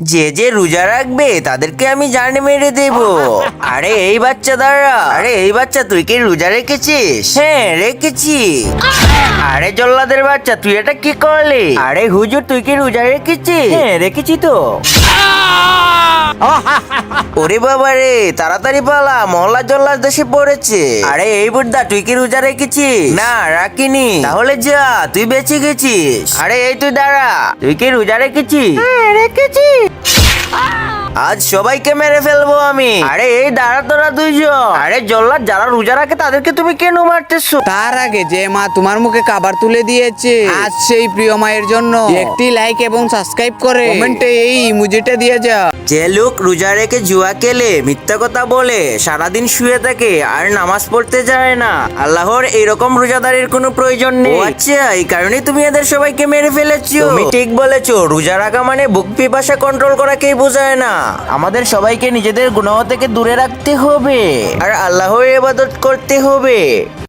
যে যে রোজা রাখবে তাদেরকে আমি জান মেরে দেব। আরে এই বাচ্চা দাঁড়া। আরে এই বাচ্চা তুই কি রোজা রেখেছিস? হ্যাঁ রেখেছি। আরে জল্লাদের বাচ্চা তুই এটা কি করলি? আরে হুজুর তুই কি রোজা রেখেছিস? হ্যাঁ রেখেছি তো। ওরে বাবা রে তাড়াতাড়ি পালা মহল্লা জল্লাদ দেশে পড়েছে। আরে এই বুদ্ধা তুই কি রোজা রেখেছিস? না রাখিনি। তাহলে যা তুই বেঁচে গেছিস। আরে এই তুই দাঁড়া তুই কি রোজা রেখেছিস? হ্যাঁ রেখেছি। Ah! আজ সবাইকে মেরে ফেলব আমি। আরে এই দাঁড়া তোরা দুইজন। আরে জল্লাদ যারা রোজা রাখে তাদেরকে তুমি কেন মারতেছো? তার আগে যে মা তোমার মুখে খাবার তুলে দিয়েছে আজ সেই প্রিয় মায়ের জন্য। একটি লাইক এবং সাবস্ক্রাইব করে। কমেন্টে এই ইমোজিটা দিয়ে যাও যে লোক রোজা রেখে জুয়া খেলে মিথ্যা কথা বলে সারাদিন শুয়ে থাকে আর নামাজ পড়তে যায় না আল্লাহর এরকম রোজাদারের কোনো প্রয়োজন নেই। ও আচ্ছা এই কারণে তুমি এদের সবাইকে মেরে ফেলেছো। তুমি ঠিক বলেছ রোজা রাখা মানে বুক পিপাসা কন্ট্রোল করাকেই বোঝায় না। আমাদের সবাইকে নিজেদের গুনাহ থেকে দূরে রাখতে হবে। আর আল্লাহর ইবাদত করতে হবে।